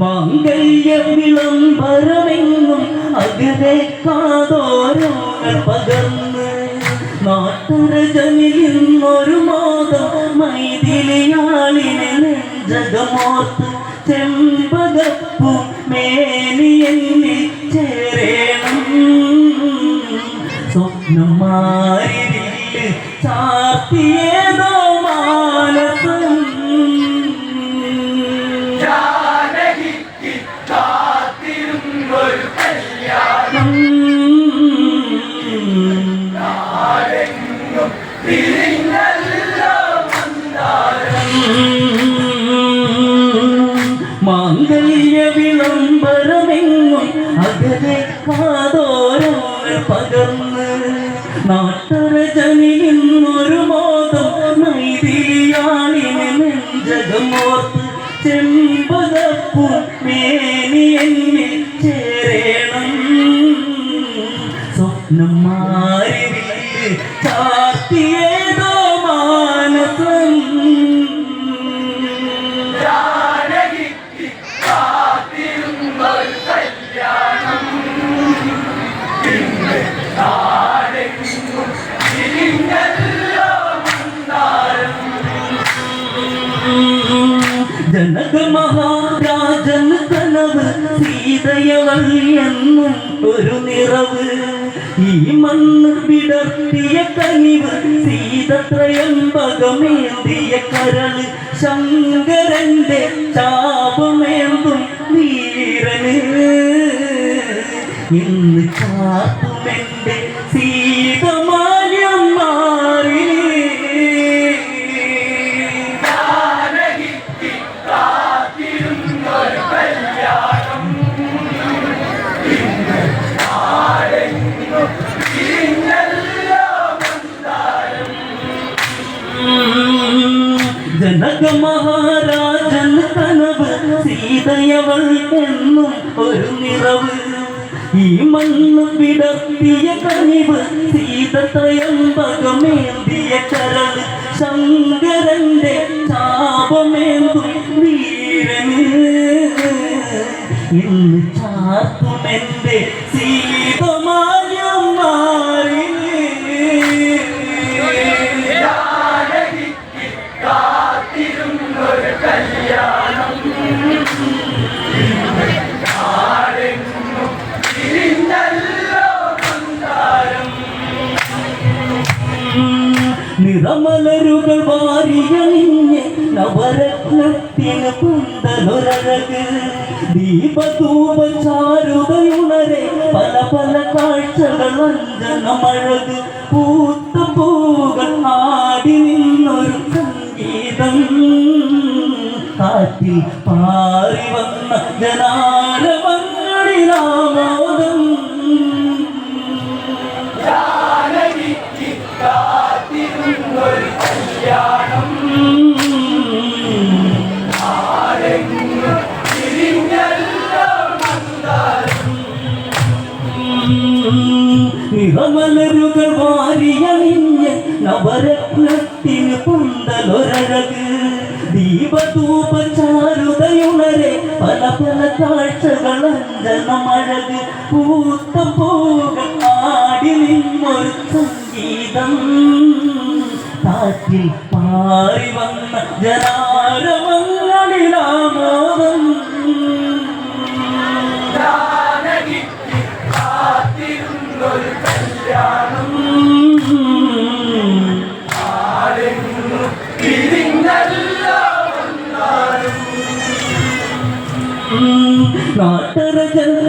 മാംഗല്യ വിളംബരമെങ്ങും അകലെ കാതോരങ്ങൾ പകർന്ന് നാട്ടുരജനിൽ ഇന്നൊരു മാതം മൈതിലിയാളിനെ നെഞ്ചകമോർത്ത് ചെമ്പകപ്പു മേനിയെന്നിൽ ചേരേണം. മാറിവില്ല് ചാർത്തിയേതോ മാനസം മാംഗല്യ ചെമ്പകപ്പൂ മേനി എന്നിൽ ചേരേണം. സീതയവൾ എന്നും ഒരു നിറവ്. ഈ മണ്ണ് വിടർത്തിയ കനിവ് സീത ത്രയംബകമേന്തിയ കരൾ. ശങ്കരന്റെ ചാപമേന്തും വീരന്. ഇന്ന് ചാത്തുമെന്റെ ജനക മഹാരാജൻ കനവ് സീതയവൾ എന്നും ഒരു നിറവ്. ഈ മണ്ണ് വിടർത്തിയ കനിവ് സീത ത്രയംബകമേന്തിയ കരൾ. ശങ്കരന്റെ ചാപമേന്തും വീരന്. ഇന്ന് ചാർത്തുമെന്റെ സീതമായം നിറമലരുകൾ വാരിയണിഞ്ഞ് നവരത്നത്തിന് പുന്തലൊരഴക് ദീപധൂപ ചാരുതയുണരെ പല പല കാഴ്ചകൾ അഞ്ജനമഴക് പൂത്ത പൂകൾ ആടി നിന്നൊരു സംഗീതം. കാറ്റിൽ പാറി വന്ന ജനാരവങ്ങളിലാമോദം നിറമലരുകൾ വാരിയണിഞ്ഞ് നവരത്നത്തിന് പുന്തലൊരഴക്. ദീപധൂപ ചാരുതയുണരെ പല പല കാഴ്ചകൾ അഞ്ചനമഴക് പൂത്ത പൂകൾ ആടി നിന്നൊരു സംഗീതം. കാറ്റിൽ പാറി വന്ന ജനാരമങ്ങളിലാമോദം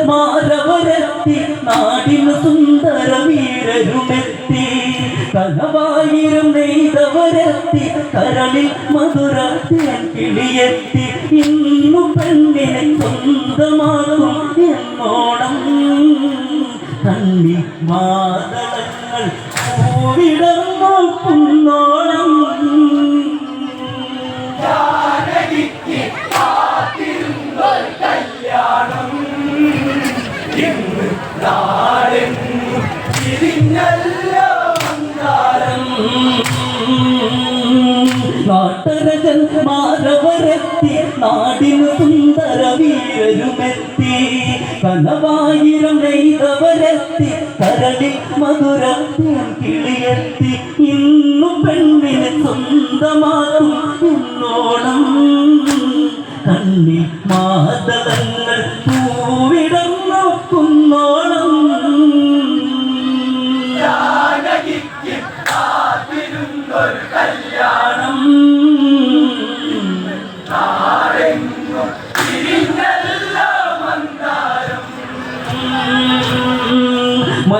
നാട്ടരജന്മാരവരെത്തി നാടിന് സുന്ദര വീരരുമെത്തി. കനവായിരം നെയ്തവരെത്തി കരളിൽ മധുര തേൻ കിളിയെത്തി. ഇന്നു പെണ്ണിനെ സ്വന്തമാകും എന്നോണം. തന്നി മാതളങ്ങൾ മാരവരെത്തി നാടിനു സുന്ദര വീരരുമെത്തി. കനവായിരം നെയ്തവരെത്തി കരളിൽ മധുര കിളിയെത്തി. ഇന്നും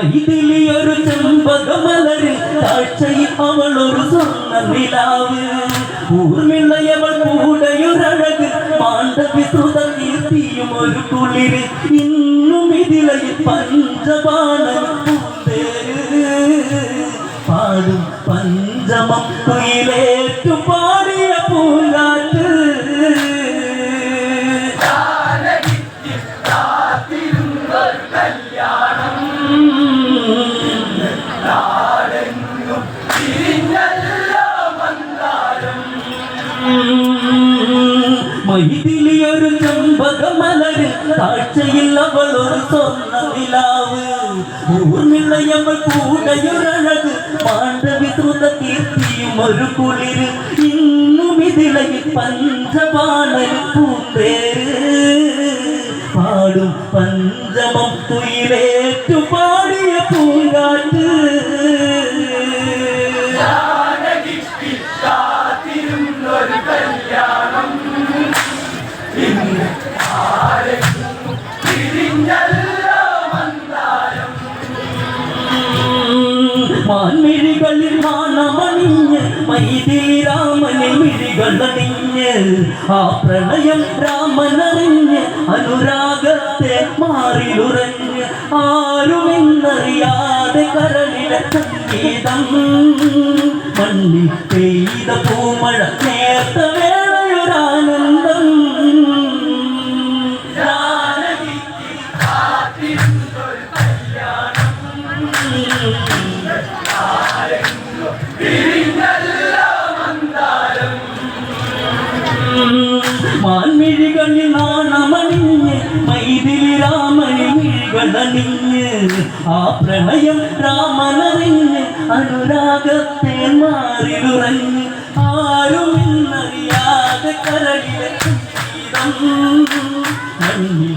മൈതിലിയൊരു ചെമ്പകമലരിൽ കാഴ്ചയിൽ അവളൊരു സ്വർണ്ണ നിലാവ് ഊർമിളയവൾ കൂടെയൊരഴക് മാണ്ഡവി സുത കീർത്തിയും ഒരു കുളിര് ഇന്നും ഇതിലയിൽ പഞ്ചപാണൻ வயதில் ஒரு செம்பக மலரில் காட்சியில் அவள் ஒரு சொன்ன விழாவு ஊர் நிலையவள் கூடையுரழகு பாண்டவி சுத கீர்த்தியும் ஒரு குளிர். இன்னும் இதிலையில் பஞ்சபாணல் பூந்தேரு பாடும் பஞ்சமம் துயிலேற்று பாடிய பூங்காற்று. മാൻമിഴികളിൽ മാനമണിഞ്ഞ് മൈതിലി രാമനിൽ മിഴികളണിഞ്ഞ് ആ പ്രണയം രാമനറിഞ്ഞ് അനുരാഗത്തെ മാറിലുറഞ്ഞ് ആരുമെന്നറിയാതെ കരളിലെ സംഗീതം. മണ്ണിൽ പെയ്ത പൂമഴ നേർത്ത വേളയൊരാനന്ദം മാൻമിഴികളിൽ നാണമണിഞ്ഞ് മൈതിലി രാമനിൽ മിഴികളണിഞ്ഞ് ആ പ്രണയം രാമനറിഞ്ഞ് അനുരാഗത്തെ മാറിലുറഞ്ഞ് ആരുമെന്നറിയാതെ കരളിലെ മണ്ണിൽ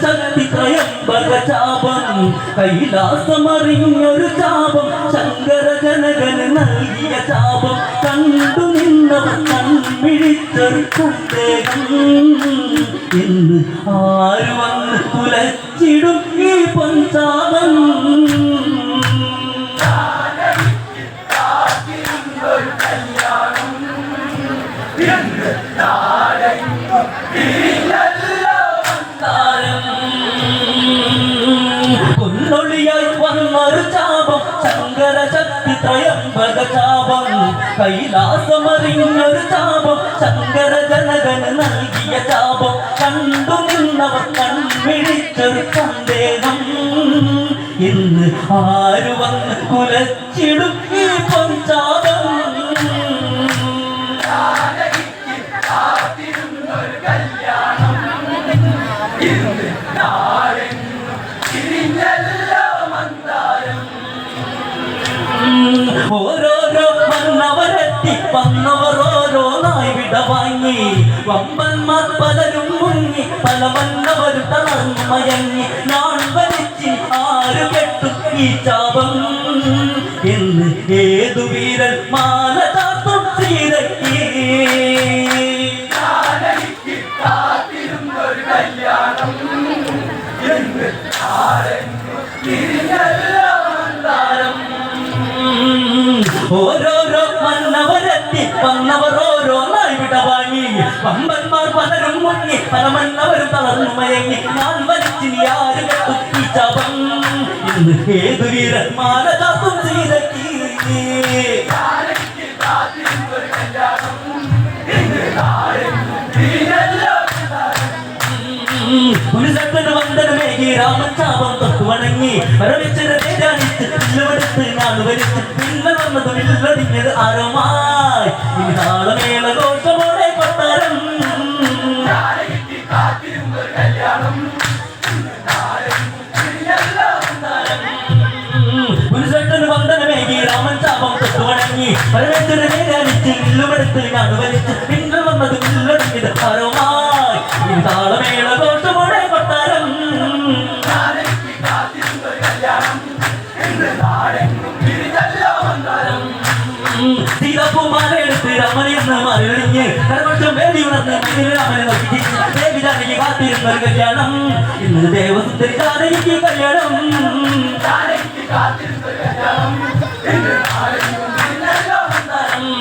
ശക്തി ത്രയംബക ചാപം കൈലാസമറിഞ്ഞൊരു ചാപം ശങ്കര നൽകിയ ചാപം കണ്ടു നിന്നവൻ കൺമിഴിച്ചൊരു സന്ദേഹം എന്ന് ആര് വന്ന് കുലച്ചിടും ഈ പഞ്ചാപം ശങ്കര ശക്തി ത്രയംബക കൈലാസമറിഞ്ഞൊരു ചാപം. ശങ്കര ജനകന് നൽകിയ ചാപം. കണ്ടു നിന്നവർ കൺമിഴിച്ചൊരു സന്ദേഹം. ഇന്ന് ആരു വന്ന് കുലച്ചിടും ഈ പഞ്ചാപം വമ്പന്മാർ പലരും മുങ്ങി പല വന്നവർ തളർന്നു മയങ്ങി. നാൾ വലിച്ച് ആര് കെട്ടു ഈ ചാപം? എന്ന് ഏതു വീരൻ വമ്പന്മാർ പലരും മുങ്ങി പരമല്ലവരും തളർന്നു മയങ്ങി. ഞാൻ വലിച്ചിനി ആര് ഇന്ന് ഏതു വീരന്മാരെ കാത്തും സീതയ്ക്ക് പുലിസത്തിന് വന്ദനമേകി രാമൻ ചാപം തൊട്ടു വണങ്ങി. വരവിച്ചത് ജാനിച്ച് പില്ലുമെടുത്ത് ഞാൻ വലിച്ച് വില്ലടിഞ്ഞത് അരമായി ഇനി വരവിച്ചത് ജാനിച്ച് വില്ലുമെടുത്ത് ഞാൻ വലിച്ച് പിന്നെ വന്നത് വില്ലടിഞ്ഞത് ആരമായി താളമേള ഘോഷമോടെ കൊട്ടാരം സീതാപ്പൂമാലെടുത്ത് രമണിയെന്ന് മറിയണിഞ്ഞ് കരപക്ഷം വേദി ഉണർന്ന് മതിൽ രാമനെ നോക്കി ചിരിച്ച് ദേവി ജാനകി കാത്തിരുന്ന ഒരു കല്യാണം. ഇന്ന് ദേവസുന്ദരി ജാനകിക്ക് കല്യാണം. സീതാപ്പൂമാലെടുത്ത് രമണിയെന്ന്